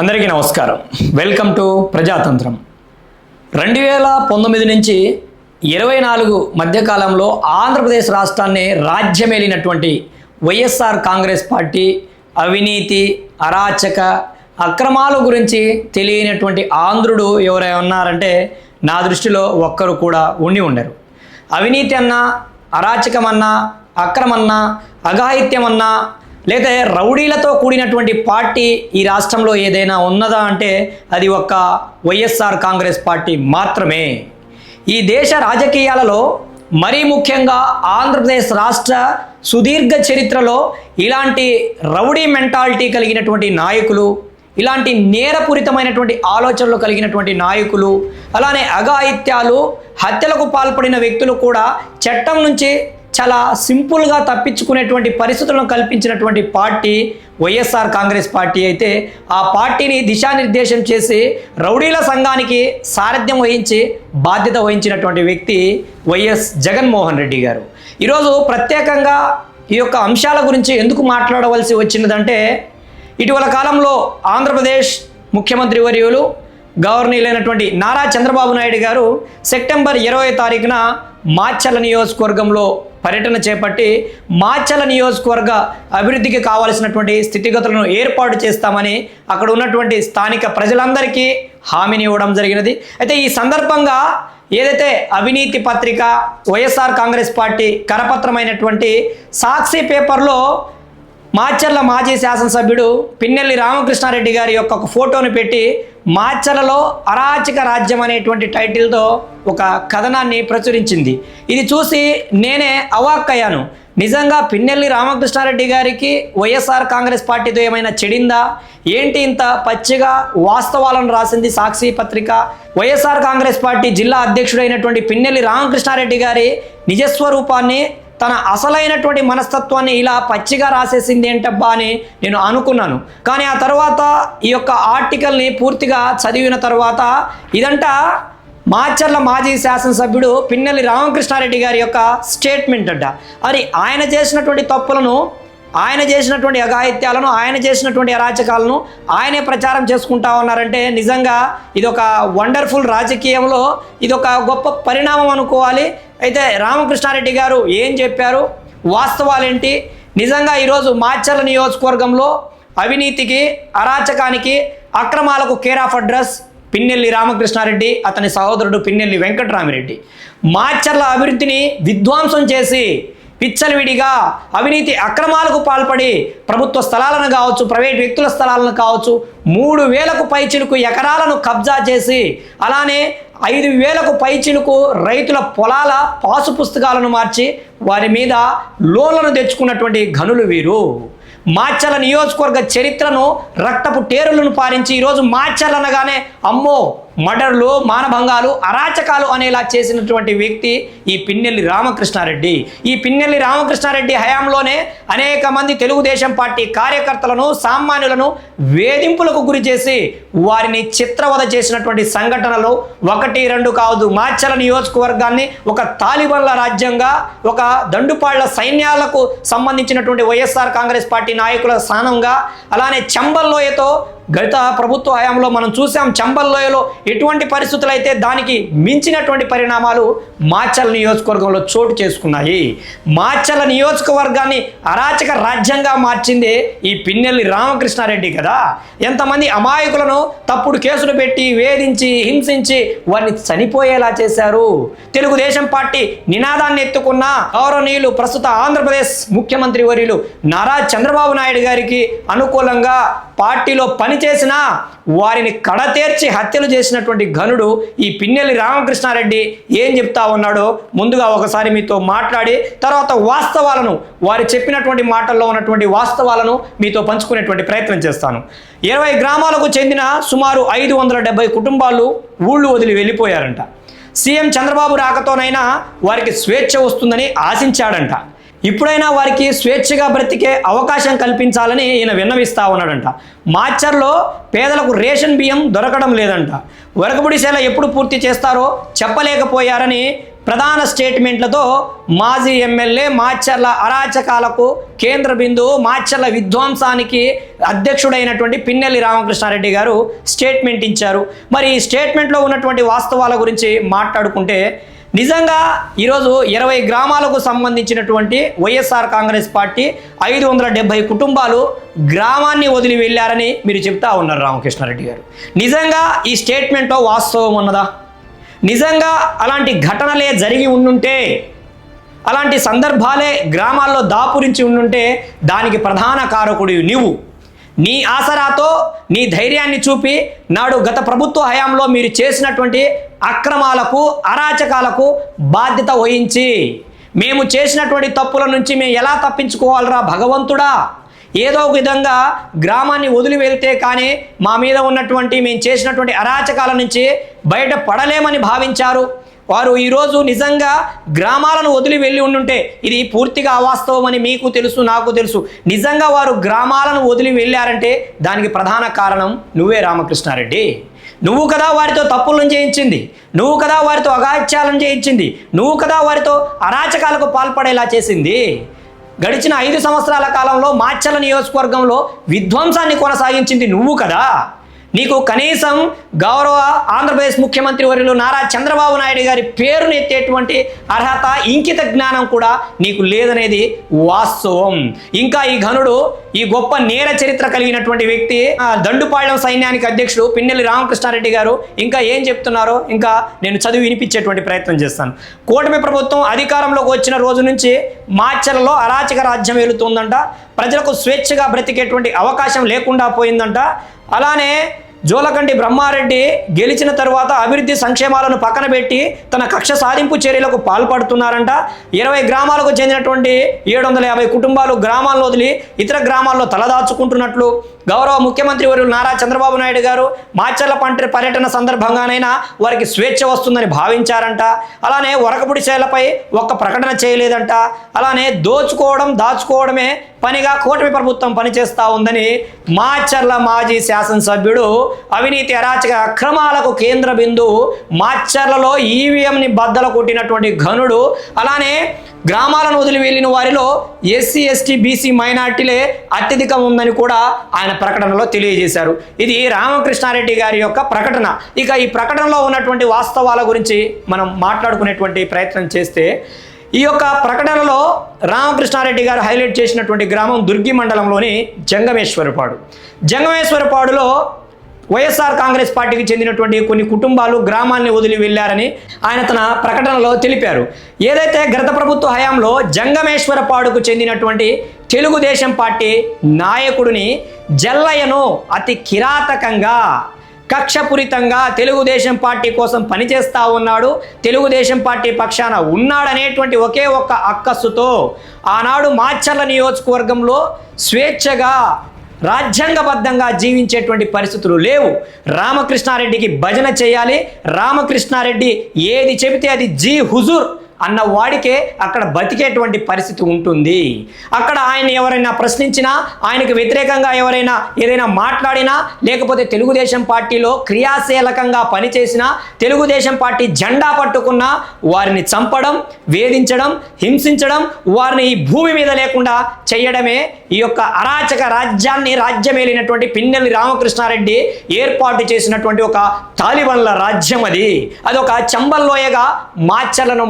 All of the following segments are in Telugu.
అందరికీ నమస్కారం. Welcome to Prajatantram. రెండు వేల పంతొమ్మిది నుంచి ఇరవై నాలుగు మధ్యకాలంలో ఆంధ్రప్రదేశ్ రాష్ట్రాన్ని రాజ్యమేలినటువంటి వైఎస్ఆర్ కాంగ్రెస్ పార్టీ అవినీతి అరాచక అక్రమాల గురించి తెలియనటువంటి ఆంధ్రుడు ఎవరై ఉన్నారంటే నా దృష్టిలో ఒక్కరు కూడా ఉండి ఉండరు. అవినీతి అన్నా అరాచకమన్నా అక్రమన్నా అఘాయిత్యమన్నా లేదా రౌడీలతో కూడినటువంటి పార్టీ ఈ రాష్ట్రంలో ఏదైనా ఉన్నదా అంటే అది ఒక వైఎస్ఆర్ కాంగ్రెస్ పార్టీ మాత్రమే. ఈ దేశ రాజకీయాలలో మరీ ముఖ్యంగా ఆంధ్రప్రదేశ్ రాష్ట్ర సుదీర్ఘ చరిత్రలో ఇలాంటి రౌడీ మెంటాలిటీ కలిగినటువంటి నాయకులు ఇలాంటి నేరపూరితమైనటువంటి ఆలోచనలు కలిగినటువంటి నాయకులు అలానే అఘాయిత్యాలు హత్యలకు పాల్పడిన వ్యక్తులు కూడా చట్టం నుంచి చాలా సింపుల్గా తప్పించుకునేటువంటి పరిస్థితులను కల్పించినటువంటి పార్టీ వైఎస్ఆర్ కాంగ్రెస్ పార్టీ అయితే ఆ పార్టీని దిశానిర్దేశం చేసి రౌడీల సంఘానికి సారథ్యం వహించి బాధ్యత వహించినటువంటి వ్యక్తి వైఎస్ జగన్మోహన్ రెడ్డి గారు. ఈరోజు ప్రత్యేకంగా ఈ యొక్క అంశాల గురించి ఎందుకు మాట్లాడవలసి వచ్చినదంటే ఇటీవల కాలంలో ఆంధ్రప్రదేశ్ ముఖ్యమంత్రి వర్యులు గవర్నీలైనటువంటి నారా చంద్రబాబు నాయుడు గారు సెప్టెంబర్ ఇరవై తారీఖున మాచల నియోజకవర్గంలో పర్యటన చేపట్టి మాచల నియోజకవర్గ అభివృద్ధికి కావాల్సినటువంటి స్థితిగతులను ఏర్పాటు చేస్తామని అక్కడ ఉన్నటువంటి స్థానిక ప్రజలందరికీ హామీని ఇవ్వడం జరిగినది. అయితే ఈ సందర్భంగా ఏదైతే అవినీతి పత్రిక వైఎస్ఆర్ కాంగ్రెస్ పార్టీ కరపత్రమైనటువంటి సాక్షి పేపర్లో మాచర్ల మాజీ శాసనసభ్యుడు పిన్నెల్లి రామకృష్ణారెడ్డి గారి యొక్క ఒక ఫోటోను పెట్టి మాచర్లలో అరాచక రాజ్యం అనేటువంటి టైటిల్తో ఒక కథనాన్ని ప్రచురించింది. ఇది చూసి నేనే అవాక్కయ్యాను. నిజంగా పిన్నెల్లి రామకృష్ణారెడ్డి గారికి వైఎస్ఆర్ కాంగ్రెస్ పార్టీతో ఏమైనా చెడిందా? ఏంటి ఇంత పచ్చిగా వాస్తవాలను రాసింది సాక్షి పత్రిక? వైఎస్ఆర్ కాంగ్రెస్ పార్టీ జిల్లా అధ్యక్షుడైనటువంటి పిన్నెల్లి రామకృష్ణారెడ్డి గారి నిజస్వరూపాన్ని తన అసలైనటువంటి మనస్తత్వాన్ని ఇలా పచ్చిగా రాసేసింది ఏంటబ్బా అని నేను అనుకున్నాను. కానీ ఆ తర్వాత ఈ యొక్క ఆర్టికల్ని పూర్తిగా చదివిన తర్వాత ఇదంట మాచర్ల మాజీ శాసనసభ్యుడు పిన్నెల్లి రామకృష్ణారెడ్డి గారి యొక్క స్టేట్మెంట్ అంట. అది ఆయన చేసినటువంటి తప్పులను ఆయన చేసినటువంటి అఘాయిత్యాలను ఆయన చేసినటువంటి అరాచకాలను ఆయనే ప్రచారం చేసుకుంటా ఉన్నారంటే నిజంగా ఇది ఒక వండర్ఫుల్ రాజకీయంలో ఇది ఒక గొప్ప పరిణామం అనుకోవాలి. అయితే రామకృష్ణారెడ్డి గారు ఏం చెప్పారు? వాస్తవాలేంటి? నిజంగా ఈరోజు మాచర్ల నియోజకవర్గంలో అవినీతికి అరాచకానికి అక్రమాలకు care of address Pinnelli Ramakrishna Reddy అతని సహోదరుడు పిన్నెల్లి వెంకటరామిరెడ్డి. మాచర్ల అభివృద్ధిని విధ్వంసం చేసి పిచ్చలవిడిగా అవినీతి అక్రమాలకు పాల్పడి ప్రభుత్వ స్థలాలను కావచ్చు ప్రైవేట్ వ్యక్తుల స్థలాలను కావచ్చు మూడు వేలకు పైచిలుకు ఎకరాలను కబ్జా చేసి అలానే ఐదు వేలకు పైచిలుకు రైతుల పొలాల పాసు పుస్తకాలను మార్చి వారి మీద లోన్లను తెచ్చుకున్నటువంటి ఘనులు వీరు. మాచల నియోజకవర్గ చరిత్రను రక్తపు టేరులను పారించి ఈరోజు మాచల్ అనగానే అమ్మో మర్డర్లు మానభంగాలు అరాచకాలు అనేలా చేసినటువంటి వ్యక్తి ఈ పిన్నెల్లి రామకృష్ణారెడ్డి. ఈ పిన్నెల్లి రామకృష్ణారెడ్డి హయాంలోనే అనేక మంది తెలుగుదేశం పార్టీ కార్యకర్తలను సామాన్యులను వేధింపులకు గురి చేసి వారిని చిత్రవద చేసినటువంటి సంఘటనలు ఒకటి రెండు కాదు మాచల నియోజకవర్గాన్ని ఒక తాలిబన్ల రాజ్యంగా ఒక దండుపాళ్ళ సైన్యాలకు సంబంధించినటువంటి వైఎస్ఆర్ కాంగ్రెస్ పార్టీ నాయకుల స్థానంగా అలానే చంబల్లోయతో గత ప్రభుత్వ హయాంలో మనం చూసాం చంబల్లోయలో ఎటువంటి పరిస్థితులు అయితే దానికి మించినటువంటి పరిణామాలు మాచల్ నియోజకవర్గంలో చోటు చేసుకున్నాయి. మాచల నియోజకవర్గాన్ని అరాచక రాజ్యంగా మార్చింది ఈ పిన్నెల్లి రామకృష్ణారెడ్డి కదా. ఎంతమంది అమాయకులను తప్పుడు కేసులు పెట్టి వేధించి హింసించి వారిని చనిపోయేలా చేశారు. తెలుగుదేశం పార్టీ నినాదాన్ని ఎత్తుకున్న గౌరవనీయులు ప్రస్తుత ఆంధ్రప్రదేశ్ ముఖ్యమంత్రి వర్యులు నారా చంద్రబాబు నాయుడు గారికి అనుకూలంగా పార్టీలో పని చేసినా వారిని కడతేర్చి హత్యలు చేసినటువంటి ఘనుడు ఈ పిన్నెల్లి రామకృష్ణారెడ్డి ఏం చెప్తా ఉన్నాడో ముందుగా ఒకసారి మీతో మాట్లాడి తర్వాత వాస్తవాలను వారు చెప్పినటువంటి మాటల్లో ఉన్నటువంటి వాస్తవాలను మీతో పంచుకునేటువంటి ప్రయత్నం చేస్తాను. ఇరవై గ్రామాలకు చెందిన సుమారు ఐదు వందల డెబ్బై కుటుంబాలు ఊళ్ళు వదిలి వెళ్ళిపోయారంట. సీఎం చంద్రబాబు రాకతోనైనా వారికి స్వేచ్ఛ వస్తుందని ఆశించాడంట. ఇప్పుడైనా వారికి స్వేచ్ఛగా బ్రతికే అవకాశం కల్పించాలని ఈయన విన్నవిస్తా ఉన్నాడంట. మాచర్లో పేదలకు రేషన్ బియ్యం దొరకడం లేదంట. వరకబుడిసేల ఎప్పుడు పూర్తి చేస్తారో చెప్పలేకపోయారని ప్రధాన స్టేట్మెంట్లతో మాజీ ఎమ్మెల్యే మాచర్ల అరాచకాలకు కేంద్ర బిందువు మాచర్ల విధ్వంసానికి అధ్యక్షుడైనటువంటి పిన్నెల్లి రామకృష్ణారెడ్డి గారు స్టేట్మెంట్ ఇచ్చారు. మరి ఈ స్టేట్మెంట్లో ఉన్నటువంటి వాస్తవాల గురించి మాట్లాడుకుంటే నిజంగా ఈరోజు ఇరవై గ్రామాలకు సంబంధించినటువంటి వైఎస్ఆర్ కాంగ్రెస్ పార్టీ ఐదు వందల డెబ్బై కుటుంబాలు గ్రామాన్ని వదిలి వెళ్ళారని మీరు చెప్తా ఉన్నారు రామకృష్ణారెడ్డి గారు. నిజంగా ఈ స్టేట్మెంట్లో వాస్తవం ఉన్నదా? నిజంగా అలాంటి ఘటనలే జరిగి ఉండుంటే అలాంటి సందర్భాలే గ్రామాల్లో దాపురించి ఉండుంటే దానికి ప్రధాన కారకుడు నీవు. నీ ఆసరాతో నీ ధైర్యాన్ని చూపి నాడు గత ప్రభుత్వ హయాంలో మీరు చేసినటువంటి అక్రమాలకు అరాచకాలకు బాధ్యత వహించి మేము చేసినటువంటి తప్పుల నుంచి మేము ఎలా తప్పించుకోవాలరా భగవంతుడా? ఏదో ఒక విధంగా గ్రామాన్ని వదిలి వెళ్తే కానీ మా మీద ఉన్నటువంటి మేము చేసినటువంటి అరాచకాల నుంచి బయట పడలేమని భావించారు. వారు ఈరోజు నిజంగా గ్రామాలను వదిలి వెళ్ళి ఉండుంటే ఇది పూర్తిగా అవాస్తవం అని మీకు తెలుసు నాకు తెలుసు. నిజంగా వారు గ్రామాలను వదిలి వెళ్ళారంటే దానికి ప్రధాన కారణం నువ్వే రామకృష్ణారెడ్డి. నువ్వు కదా వారితో తప్పులను చేయించింది నువ్వు కదా వారితో అగాత్యాలను చేయించింది నువ్వు కదా వారితో అరాచకాలకు పాల్పడేలా చేసింది. గడిచిన ఐదు సంవత్సరాల కాలంలో మాచల నియోజకవర్గంలో విధ్వంసాన్ని కొనసాగించింది నువ్వు కదా. నీకు కనీసం గౌరవ ఆంధ్రప్రదేశ్ ముఖ్యమంత్రి వర్యులు నారా చంద్రబాబు నాయుడు గారి పేరును ఎత్తేటువంటి అర్హత ఇంకిత జ్ఞానం కూడా నీకు లేదనేది వాస్తవం. ఇంకా ఈ ఘనుడు ఈ గొప్ప నేర చరిత్ర కలిగినటువంటి వ్యక్తి ఆ, దండుపాళ్యం సైన్యానికి అధ్యక్షుడు పిన్నెల్లి రామకృష్ణారెడ్డి గారు ఇంకా ఏం చెప్తున్నారో ఇంకా నేను చదివి వినిపించేటువంటి ప్రయత్నం చేస్తాను. కూటమి ప్రభుత్వం అధికారంలోకి వచ్చిన రోజు నుంచి మార్చలలో అరాచక రాజ్యం వెళుతుందంట ప్రజలకు స్వేచ్ఛగా బ్రతికేటువంటి అవకాశం లేకుండా పోయిందంట. అలానే జోలకంటి బ్రహ్మారెడ్డి గెలిచిన తరువాత అభివృద్ధి సంక్షేమాలను పక్కన పెట్టి తన కక్ష సాధింపు చర్యలకు పాల్పడుతున్నారంట. ఇరవై గ్రామాలకు చెందినటువంటి ఏడు వందల యాభై కుటుంబాలు గ్రామాలను వదిలి ఇతర గ్రామాల్లో తలదాచుకుంటున్నట్లు గౌరవ ముఖ్యమంత్రి వర్యులు నారా చంద్రబాబు నాయుడు గారు మాచర్ల పంట పర్యటన సందర్భంగానైనా వారికి స్వేచ్ఛ వస్తుందని భావించారంట. అలానే వరకపుడి చేలపై ఒక్క ప్రకటన చేయలేదంట. అలానే దోచుకోవడం దాచుకోవడమే పనిగా కూటమి ప్రభుత్వం పనిచేస్తూ ఉందని మాచర్ల మాజీ శాసనసభ్యుడు అవినీతి అరాచక అక్రమాలకు కేంద్ర బిందువు మాచర్లలో ఈవీఎంని బద్దలు కొట్టినటువంటి ఘనుడు అలానే గ్రామాలను వదిలి వెళ్ళిన వారిలో ఎస్సీ ఎస్టీ బీసీ మైనార్టీలే అత్యధికం ఉందని కూడా ఆయన ప్రకటనలో తెలియజేశారు. ఇది రామకృష్ణారెడ్డి గారి యొక్క ప్రకటన. ఇక ఈ ప్రకటనలో ఉన్నటువంటి వాస్తవాల గురించి మనం మాట్లాడుకునేటువంటి ప్రయత్నం చేస్తే ఈ యొక్క ప్రకటనలో రామకృష్ణారెడ్డి గారు హైలైట్ చేసినటువంటి గ్రామం దుర్గి మండలంలోని జంగమేశ్వరపాడు. జంగమేశ్వరపాడులో వైఎస్ఆర్ కాంగ్రెస్ పార్టీకి చెందినటువంటి కొన్ని కుటుంబాలు గ్రామాన్ని వదిలి వెళ్ళారని ఆయన తన ప్రకటనలో తెలిపారు. ఏదైతే గత ప్రభుత్వ హయాంలో జంగమేశ్వరపాడుకు చెందినటువంటి తెలుగుదేశం పార్టీ నాయకుడిని జల్లయ్యను అతి కిరాతకంగా కక్షపూరితంగా తెలుగుదేశం పార్టీ కోసం పనిచేస్తా ఉన్నాడు తెలుగుదేశం పార్టీ పక్షాన ఉన్నాడనేటువంటి ఒకే ఒక్క అక్కస్సుతో ఆనాడు మాచర్ల నియోజకవర్గంలో స్వేచ్ఛగా రాజ్యాంగబద్ధంగా జీవించేటువంటి పరిస్థితులు లేవు. రామకృష్ణారెడ్డికి భజన చేయాలి. రామకృష్ణారెడ్డి ఏది చెబితే అది జీ హుజూర్. అన్న వాడికే అక్కడ బతికేటువంటి పరిస్థితి ఉంటుంది. అక్కడ ఆయన ఎవరైనా ప్రశ్నించినా ఆయనకు వ్యతిరేకంగా ఎవరైనా ఏదైనా మాట్లాడినా లేకపోతే తెలుగుదేశం పార్టీలో క్రియాశీలకంగా పనిచేసినా తెలుగుదేశం పార్టీ జెండా పట్టుకున్న వారిని చంపడం వేధించడం హింసించడం వారిని ఈ భూమి మీద లేకుండా చేయడమే ఈ యొక్క అరాచక రాజ్యాన్ని రాజ్యమేలినటువంటి పిన్నెల్లి రామకృష్ణారెడ్డి ఏర్పాటు చేసినటువంటి ఒక తాలిబన్ల రాజ్యం అది. అదొక చంబల్లోయగా మార్చలను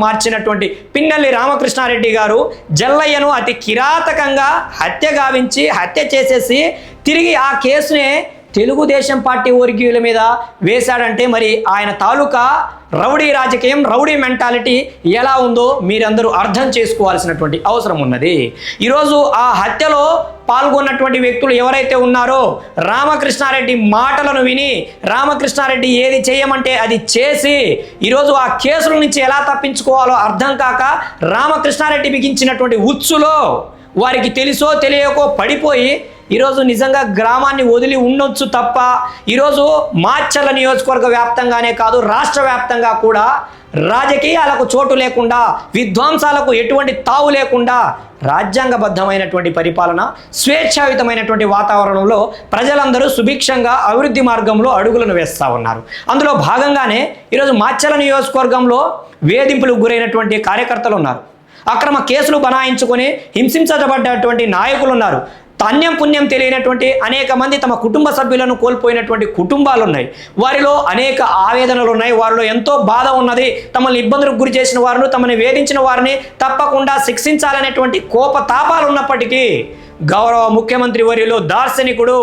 మార్చినటువంటి పిన్నెల్లి రామకృష్ణారెడ్డి గారు జల్లయ్యను అతి కిరాతకంగా హత్య గావించి హత్య చేసేసి తిరిగి ఆ కేసునే తెలుగుదేశం పార్టీ వర్గీయుల మీద వేశాడంటే మరి ఆయన తాలూకా రౌడీ రాజకీయం రౌడీ మెంటాలిటీ ఎలా ఉందో మీరందరూ అర్థం చేసుకోవాల్సినటువంటి అవసరం ఉన్నది. ఈరోజు ఆ హత్యలో పాల్గొన్నటువంటి వ్యక్తులు ఎవరైతే ఉన్నారో రామకృష్ణారెడ్డి మాటలను విని రామకృష్ణారెడ్డి ఏది చేయమంటే అది చేసి ఈరోజు ఆ కేసుల నుంచి ఎలా తప్పించుకోవాలో అర్థం కాక రామకృష్ణారెడ్డి బిగించినటువంటి ఉచ్చులో వారికి తెలుసో తెలియకో పడిపోయి ఈరోజు నిజంగా గ్రామాన్ని వదిలి ఉండొచ్చు తప్ప ఈరోజు మార్చల నియోజకవర్గ వ్యాప్తంగానే కాదు రాష్ట్ర వ్యాప్తంగా కూడా రాజకీయాలకు చోటు లేకుండా విధ్వంసాలకు ఎటువంటి తావు లేకుండా రాజ్యాంగబద్ధమైనటువంటి పరిపాలన స్వేచ్ఛాయుతమైనటువంటి వాతావరణంలో ప్రజలందరూ సుభిక్షంగా అభివృద్ధి మార్గంలో అడుగులను వేస్తూ ఉన్నారు. అందులో భాగంగానే ఈరోజు మాచర్ల నియోజకవర్గంలో వేధింపులకు గురైనటువంటి కార్యకర్తలు ఉన్నారు. అక్రమ కేసులు బనాయించుకొని హింసించబడ్డటువంటి నాయకులు ఉన్నారు. తాన్యం పుణ్యం తెలియనటువంటి అనేక మంది తమ కుటుంబ సభ్యులను కోల్పోయినటువంటి కుటుంబాలు ఉన్నాయి. వారిలో అనేక ఆవేదనలు ఉన్నాయి. వారిలో ఎంతో బాధ ఉన్నది. తమల్ని ఇబ్బందులకు గురి చేసిన వారిని తమని వేధించిన వారిని తప్పకుండా శిక్షించాలనేటువంటి కోపతాపాలు ఉన్నప్పటికీ గౌరవ ముఖ్యమంత్రి వర్యులు దార్శనికుడు.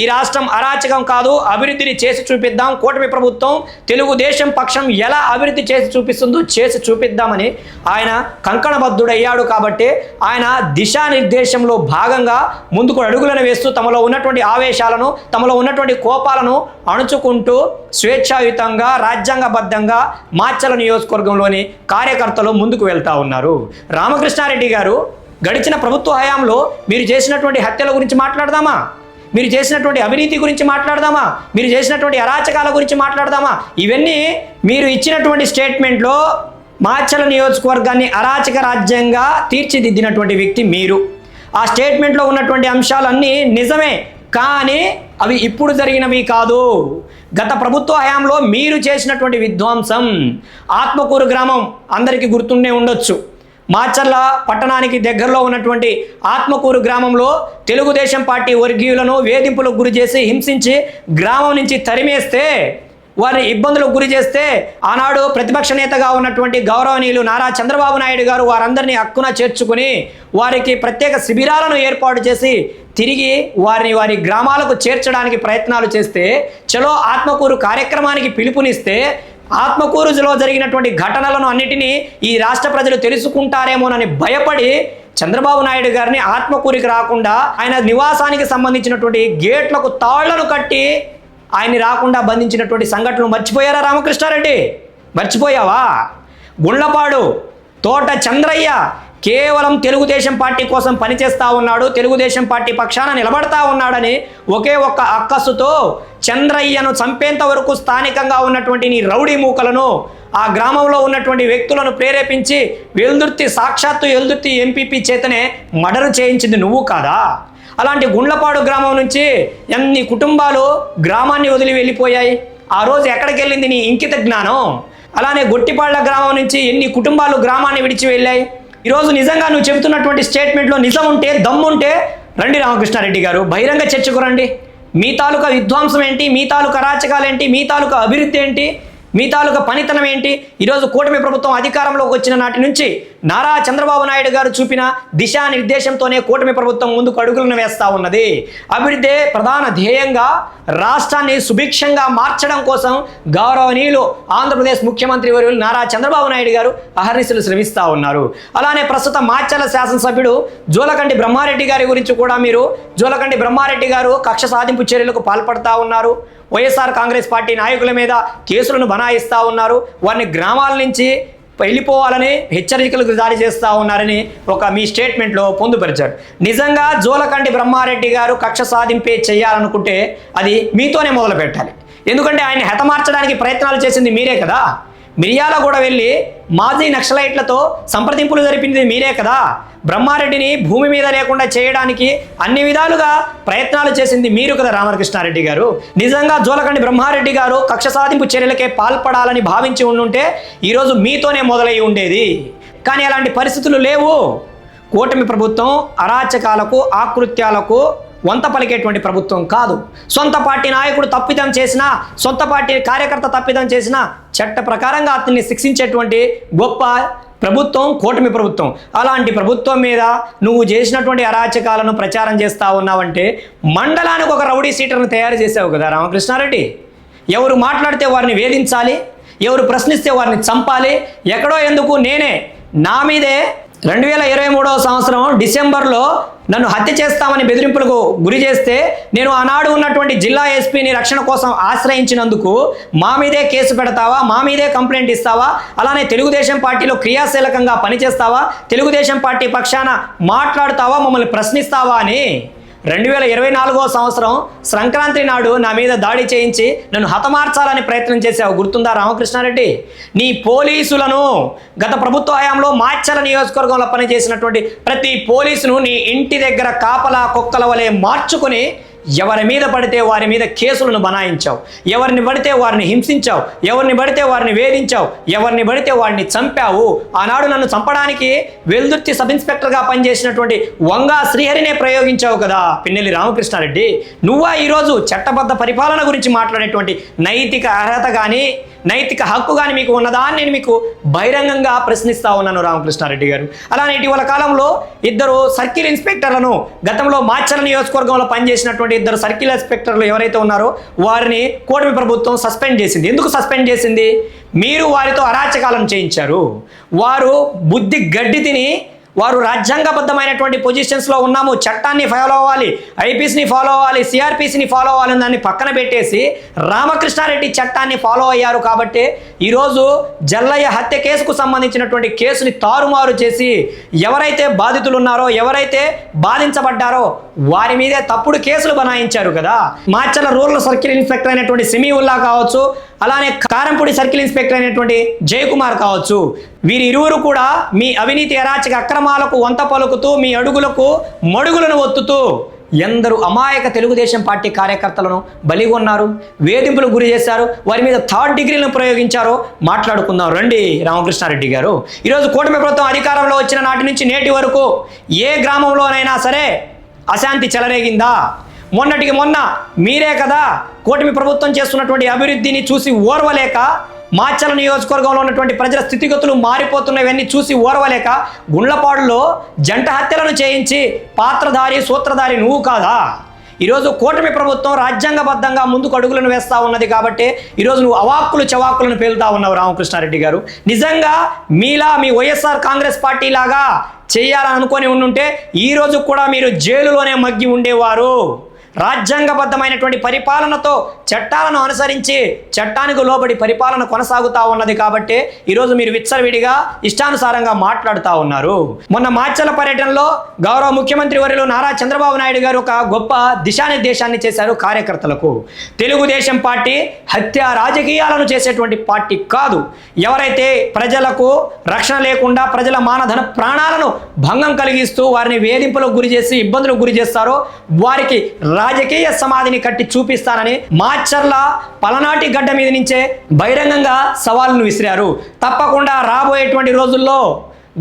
ఈ రాష్ట్రం అరాచకం కాదు అభివృద్ధిని చేసి చూపిద్దాం. కూటమి ప్రభుత్వం తెలుగుదేశం పక్షం ఎలా అభివృద్ధి చేసి చూపిస్తుందో చేసి చూపిద్దామని ఆయన కంకణబద్ధుడయ్యాడు కాబట్టి ఆయన దిశానిర్దేశంలో భాగంగా ముందుకు అడుగులను వేస్తూ తమలో ఉన్నటువంటి ఆవేశాలను తమలో ఉన్నటువంటి కోపాలను అణుచుకుంటూ స్వేచ్ఛాయుతంగా రాజ్యాంగబద్ధంగా మాచల నియోజకవర్గంలోని కార్యకర్తలు ముందుకు వెళ్తా ఉన్నారు. రామకృష్ణారెడ్డి గారు గడిచిన ప్రభుత్వ హయాంలో మీరు చేసినటువంటి హత్యల గురించి మాట్లాడదామా? మీరు చేసినటువంటి అవినీతి గురించి మాట్లాడదామా? మీరు చేసినటువంటి అరాచకాల గురించి మాట్లాడదామా? ఇవన్నీ మీరు ఇచ్చినటువంటి స్టేట్మెంట్లో మాచల నియోజకవర్గాన్ని అరాచక రాజ్యంగా తీర్చిదిద్దినటువంటి వ్యక్తి మీరు. ఆ స్టేట్మెంట్లో ఉన్నటువంటి అంశాలన్నీ నిజమే కానీ అవి ఇప్పుడు జరిగినవి కాదు. గత ప్రభుత్వ హయాంలో మీరు చేసినటువంటి విధ్వంసం ఆత్మకూరు గ్రామం అందరికీ గుర్తుండే ఉండొచ్చు. మాచర్ల పట్టణానికి దగ్గరలో ఉన్నటువంటి ఆత్మకూరు గ్రామంలో తెలుగుదేశం పార్టీ వర్గీయులను వేధింపులకు గురి చేసి హింసించి గ్రామం నుంచి తరిమేస్తే వారిని ఇబ్బందులకు గురి చేస్తే ఆనాడు ప్రతిపక్ష నేతగా ఉన్నటువంటి గౌరవనీయులు నారా చంద్రబాబు నాయుడు గారు వారందరినీ హక్కున చేర్చుకుని వారికి ప్రత్యేక శిబిరాలను ఏర్పాటు చేసి తిరిగి వారిని వారి గ్రామాలకు చేర్చడానికి ప్రయత్నాలు చేస్తే చలో ఆత్మకూరు కార్యక్రమానికి పిలుపునిస్తే ఆత్మకూరులో జరిగినటువంటి ఘటనలను అన్నిటినీ ఈ రాష్ట్ర ప్రజలు తెలుసుకుంటారేమోనని భయపడి చంద్రబాబు నాయుడు గారిని ఆత్మకూరికి రాకుండా ఆయన నివాసానికి సంబంధించినటువంటి గేట్లకు తాళ్ళను కట్టి ఆయన్ని రాకుండా బంధించినటువంటి సంఘటనలు మర్చిపోయారా రామకృష్ణారెడ్డి? మర్చిపోయావా? గుళ్ళపాడు తోట చంద్రయ్య కేవలం తెలుగుదేశం పార్టీ కోసం పనిచేస్తా ఉన్నాడు తెలుగుదేశం పార్టీ పక్షాన నిలబడతా ఉన్నాడని ఒకే ఒక్క అక్కసుతో చంద్రయ్యను చంపేంత వరకు స్థానికంగా ఉన్నటువంటి నీ రౌడీ మూకలను ఆ గ్రామంలో ఉన్నటువంటి వ్యక్తులను ప్రేరేపించి వెల్దుర్తి సాక్షాత్తు వెల్దుర్తి ఎంపీపీ చేతనే మడరు చేయించింది నువ్వు కాదా? అలాంటి గుండ్లపాడు గ్రామం నుంచి ఎన్ని కుటుంబాలు గ్రామాన్ని వదిలి వెళ్ళిపోయాయి? ఆ రోజు ఎక్కడికి వెళ్ళింది నీ ఇంకిత జ్ఞానం? అలానే గొట్టిపాళ్ళ గ్రామం నుంచి ఎన్ని కుటుంబాలు గ్రామాన్ని విడిచి వెళ్ళాయి? ఈరోజు నిజంగా నువ్వు చెబుతున్నటువంటి స్టేట్మెంట్లో నిజం ఉంటే దమ్ముంటే రండి రామకృష్ణారెడ్డి గారు బహిరంగ చర్చకు రండి. మీ తాలూకా విధ్వంసం ఏంటి? మీ తాలూకా అరాచకాలు ఏంటి? మీ తాలూకా అభివృద్ధి ఏంటి? మీ తాలూకా పనితనం ఏంటి? ఈరోజు కూటమి ప్రభుత్వం అధికారంలోకి వచ్చిన నాటి నుంచి నారా చంద్రబాబు నాయుడు గారు చూపిన దిశానిర్దేశంతోనే కూటమి ప్రభుత్వం ముందుకు అడుగులను వేస్తూ ఉన్నది. అభివృద్ధి ప్రధాన ధ్యేయంగా రాష్ట్రాన్ని సుభిక్షంగా మార్చడం కోసం గౌరవనీయులు ఆంధ్రప్రదేశ్ ముఖ్యమంత్రి వర్యులు నారా చంద్రబాబు నాయుడు గారు అహర్నిశలు శ్రమిస్తూ ఉన్నారు. అలానే ప్రస్తుత మాచర్ల శాసనసభ్యుడు జూలకండి బ్రహ్మారెడ్డి గారి గురించి కూడా మీరు జూలకండి బ్రహ్మారెడ్డి గారు కక్ష సాధింపు చర్యలకు పాల్పడతా ఉన్నారు. వైఎస్ఆర్ కాంగ్రెస్ పార్టీ నాయకుల మీద కేసులను బనాయిస్తూ ఉన్నారు. వారిని గ్రామాల నుంచి వెళ్ళిపోవాలని హెచ్చరికలకు జారీ చేస్తూ ఉన్నారని ఒక మీ స్టేట్మెంట్లో పొందుపరిచారు. నిజంగా జోలకంటి బ్రహ్మారెడ్డి గారు కక్ష సాధింపే చేయాలనుకుంటే అది మీతోనే మొదలు పెట్టాలి ఎందుకంటే ఆయన హతమార్చడానికి ప్రయత్నాలు చేసింది మీరే కదా? మిరియాల కూడా వెళ్ళి మాజీ నక్సలైట్లతో సంప్రదింపులు జరిపింది మీరే కదా? బ్రహ్మారెడ్డిని భూమి మీద లేకుండా చేయడానికి అన్ని విధాలుగా ప్రయత్నాలు చేసింది మీరు కదా రామకృష్ణారెడ్డి గారు? నిజంగా జోలకండి బ్రహ్మారెడ్డి గారు కక్ష సాధింపు చర్యలకే పాల్పడాలని భావించి ఉండుంటే ఈరోజు మీతోనే మొదలై ఉండేది. కానీ అలాంటి పరిస్థితులు లేవు. కూటమి ప్రభుత్వం అరాచకాలకు ఆకృత్యాలకు వంత పలికేటువంటి ప్రభుత్వం కాదు. సొంత పార్టీ నాయకుడు తప్పిదం చేసినా సొంత పార్టీ కార్యకర్త తప్పిదం చేసినా చట్ట ప్రకారంగా అతన్ని శిక్షించేటువంటి గొప్ప ప్రభుత్వం కూటమి ప్రభుత్వం. అలాంటి ప్రభుత్వం మీద నువ్వు చేసినటువంటి అరాచకాలను ప్రచారం చేస్తా ఉన్నావంటే మండలానికి ఒక రౌడీ సీటర్ను తయారు చేసావు కదా రామకృష్ణారెడ్డి. ఎవరు మాట్లాడితే వారిని వేధించాలి ఎవరు ప్రశ్నిస్తే వారిని చంపాలి ఎక్కడో ఎందుకు నేనే నా మీదే రెండు వేల ఇరవై మూడవ సంవత్సరం డిసెంబర్లో నన్ను హత్య చేస్తామని బెదిరింపులకు గురి చేస్తే నేను ఆనాడు ఉన్నటువంటి జిల్లా ఎస్పీని రక్షణ కోసం ఆశ్రయించినందుకు మా మీదే కేసు పెడతావా? మా మీదే కంప్లైంట్ ఇస్తావా? అలానే తెలుగుదేశం పార్టీలో క్రియాశీలకంగా పనిచేస్తావా? తెలుగుదేశం పార్టీ పక్షాన మాట్లాడుతావా? మమ్మల్ని ప్రశ్నిస్తావా అని రెండు వేల ఇరవై నాలుగో సంవత్సరం సంక్రాంతి నాడు నా మీద దాడి చేయించి నన్ను హతమార్చాలని ప్రయత్నం చేశావు. గుర్తుందా రామకృష్ణారెడ్డి? నీ పోలీసులను గత ప్రభుత్వ హయాంలో మాచల నియోజకవర్గంలో పనిచేసినటువంటి ప్రతి పోలీసును నీ ఇంటి దగ్గర కాపలా కుక్కల వలె మార్చుకుని ఎవరి మీద పడితే వారి మీద కేసులను బనాయించావు. ఎవరిని పడితే వారిని హింసించావు. ఎవరిని పడితే వారిని వేధించావు. ఎవరిని పడితే వారిని చంపావు. ఆనాడు నన్ను చంపడానికి వెల్దుర్తి సబ్ ఇన్స్పెక్టర్గా పనిచేసినటువంటి వంగా శ్రీహరినే ప్రయోగించావు కదా పిన్నెల్లి రామకృష్ణారెడ్డి. నువ్వా ఈరోజు చట్టబద్ధ పరిపాలన గురించి మాట్లాడేటువంటి నైతిక అర్హత కానీ నైతిక హక్కు కానీ మీకు ఉన్నదా అని నేను మీకు బహిరంగంగా ప్రశ్నిస్తా ఉన్నాను రామకృష్ణారెడ్డి గారు. అలానే ఇటీవల కాలంలో ఇద్దరు సర్కిల్ ఇన్స్పెక్టర్లను గతంలో మాచల నియోజకవర్గంలో పనిచేసినటువంటి ఇద్దరు సర్కిల్ ఇన్స్పెక్టర్లు ఎవరైతే ఉన్నారో వారిని కూటమి ప్రభుత్వం సస్పెండ్ చేసింది. ఎందుకు సస్పెండ్ చేసింది? మీరు వారితో అరాచకాలను చేయించారు. వారు బుద్ధి గడ్డి తిని వారు రాజ్యాంగబద్ధమైనటువంటి పొజిషన్స్లో ఉన్నాము. చట్టాన్ని ఫాలో అవ్వాలి. ఐపీసీని ఫాలో అవ్వాలి. సిఆర్పిసిని ఫాలో అవ్వాలని దాన్ని పక్కన పెట్టేసి రామకృష్ణారెడ్డి చట్టాన్ని ఫాలో అయ్యారు కాబట్టి ఈరోజు జల్లయ్య హత్య కేసుకు సంబంధించినటువంటి కేసుని తారుమారు చేసి ఎవరైతే బాధితులు ఉన్నారో ఎవరైతే బాధించబడ్డారో వారి మీదే తప్పుడు కేసులు బనాయించారు కదా. మార్చల రూరల్ సర్కిల్ ఇన్స్పెక్టర్ అయినటువంటి సిమీ ఉల్లా కావచ్చు అలానే కారంపూడి సర్కిల్ ఇన్స్పెక్టర్ అయినటువంటి జయకుమార్ కావచ్చు. వీరి ఇరువురు కూడా మీ అవినీతి అరాచక అక్రమాలకు వంత పలుకుతూ మీ అడుగులకు మడుగులను ఒత్తుతూ ఎందరు అమాయక తెలుగుదేశం పార్టీ కార్యకర్తలను బలిగొన్నారు వేధింపులకు గురి చేశారు వారి మీద థర్డ్ డిగ్రీలను ప్రయోగించారో మాట్లాడుకుందాం. రండి రామకృష్ణారెడ్డి గారు. ఈరోజు కూటమి ప్రభుత్వం అధికారంలో వచ్చిన నాటి నుంచి నేటి వరకు ఏ గ్రామంలోనైనా సరే అశాంతి చెలరేగిందా? మొన్నటికి మొన్న మీరే కదా కూటమి ప్రభుత్వం చేస్తున్నటువంటి అభివృద్ధిని చూసి ఓర్వలేక మాచల నియోజకవర్గంలో ఉన్నటువంటి ప్రజల స్థితిగతులు మారిపోతున్నవన్నీ చూసి ఓర్వలేక గుండ్లపాడులో జంట హత్యలను చేయించి పాత్రధారి సూత్రధారి నువ్వు కాదా? ఈరోజు కూటమి ప్రభుత్వం రాజ్యాంగబద్ధంగా ముందుకు అడుగులను వేస్తూ ఉన్నది కాబట్టి ఈరోజు నువ్వు అవాక్కులు చవాక్కులను పేలుతా ఉన్నావు రామకృష్ణారెడ్డి గారు. నిజంగా మీలా మీ వైఎస్ఆర్ కాంగ్రెస్ పార్టీ లాగా చేయాలని అనుకొని ఉండుంటే ఈరోజు కూడా మీరు జైలులోనే మగ్గి ఉండేవారు. రాజ్యాంగబద్ధమైనటువంటి పరిపాలనతో చట్టాలను అనుసరించి చట్టానికి లోబడి పరిపాలన కొనసాగుతా ఉన్నది కాబట్టి ఈరోజు మీరు విచ్చలవిడిగా ఇష్టానుసారంగా మాట్లాడుతూ ఉన్నారు. మొన్న మార్చల పర్యటనలో గౌరవ ముఖ్యమంత్రి వరిలో నారా చంద్రబాబు నాయుడు గారు ఒక గొప్ప దిశానిర్దేశాన్ని చేశారు కార్యకర్తలకు. తెలుగుదేశం పార్టీ హత్య రాజకీయాలను చేసేటువంటి పార్టీ కాదు. ఎవరైతే ప్రజలకు రక్షణ లేకుండా ప్రజల మానధన ప్రాణాలను భంగం కలిగిస్తూ వారిని వేధింపులకు గురి చేసి ఇబ్బందులకు గురి చేస్తారో వారికి రాజకీయ సమాధిని కట్టి చూపిస్తానని మాచర్ల పలనాటి గడ్డ మీద నుంచే బహిరంగంగా సవాళ్ళను విసిరారు. తప్పకుండా రాబోయేటువంటి రోజుల్లో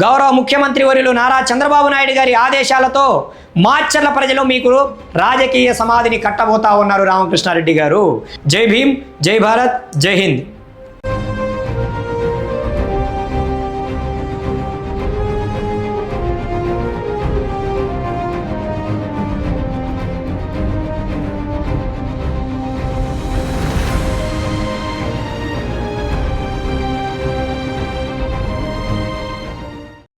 గౌరవ ముఖ్యమంత్రి వర్యులు నారా చంద్రబాబు నాయుడు గారి ఆదేశాలతో మాచర్ల ప్రజలు మీకు రాజకీయ సమాధిని కట్టబోతా ఉన్నారు రామకృష్ణారెడ్డి గారు. జై భీమ్ జై భారత్ జై హింద్.